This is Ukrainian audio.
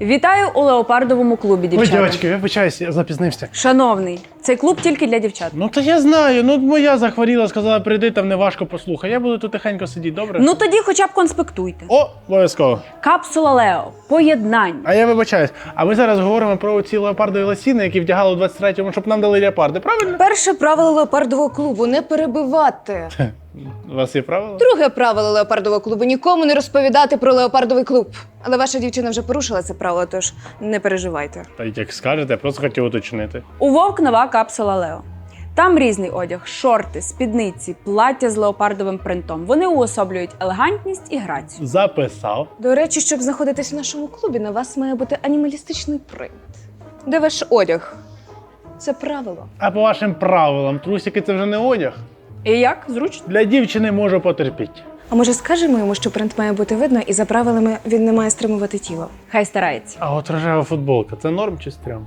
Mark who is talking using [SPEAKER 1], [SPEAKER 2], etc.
[SPEAKER 1] Вітаю у леопардовому клубі,
[SPEAKER 2] Ой,
[SPEAKER 1] дівчата.
[SPEAKER 2] дівчатки, вибачаюсь, я запізнився.
[SPEAKER 1] Шановний, цей клуб тільки для дівчат.
[SPEAKER 2] Ну то я знаю, ну моя захворіла, сказала, прийди, там неважко послухай. Я буду тут тихенько сидіти, добре?
[SPEAKER 1] Ну тоді хоча б конспектуйте.
[SPEAKER 2] О, обов'язково.
[SPEAKER 1] Капсула Лео. Поєднання.
[SPEAKER 2] А я вибачаюсь. А ми зараз говоримо про ці леопардові лосіни, які вдягали у 23-му, щоб нам дали леопарди, правильно?
[SPEAKER 3] Перше правило леопардового клубу не перебивати.
[SPEAKER 2] У вас є правила?
[SPEAKER 3] Друге правило леопардового клубу нікому не розповідати про леопардовий клуб. Але ваша дівчина вже порушила це правило, тож не переживайте.
[SPEAKER 2] Та й як скажете, я просто хотів уточнити.
[SPEAKER 1] У вовк нова капсула Лео. Там різний одяг, шорти, спідниці, плаття з леопардовим принтом. Вони уособлюють елегантність і грацію.
[SPEAKER 2] Записав.
[SPEAKER 3] До речі, щоб знаходитись в нашому клубі, на вас має бути анімалістичний принт. Де ваш одяг? Це правило.
[SPEAKER 2] А по вашим правилам, трусики це вже не одяг.
[SPEAKER 1] І як? Зручно?
[SPEAKER 2] Для дівчини можу потерпіти.
[SPEAKER 3] А може скажемо йому, що принт має бути видно, і за правилами він не має стримувати тіло.
[SPEAKER 1] Хай старається.
[SPEAKER 2] А от рожева футболка це норм чи стрьом?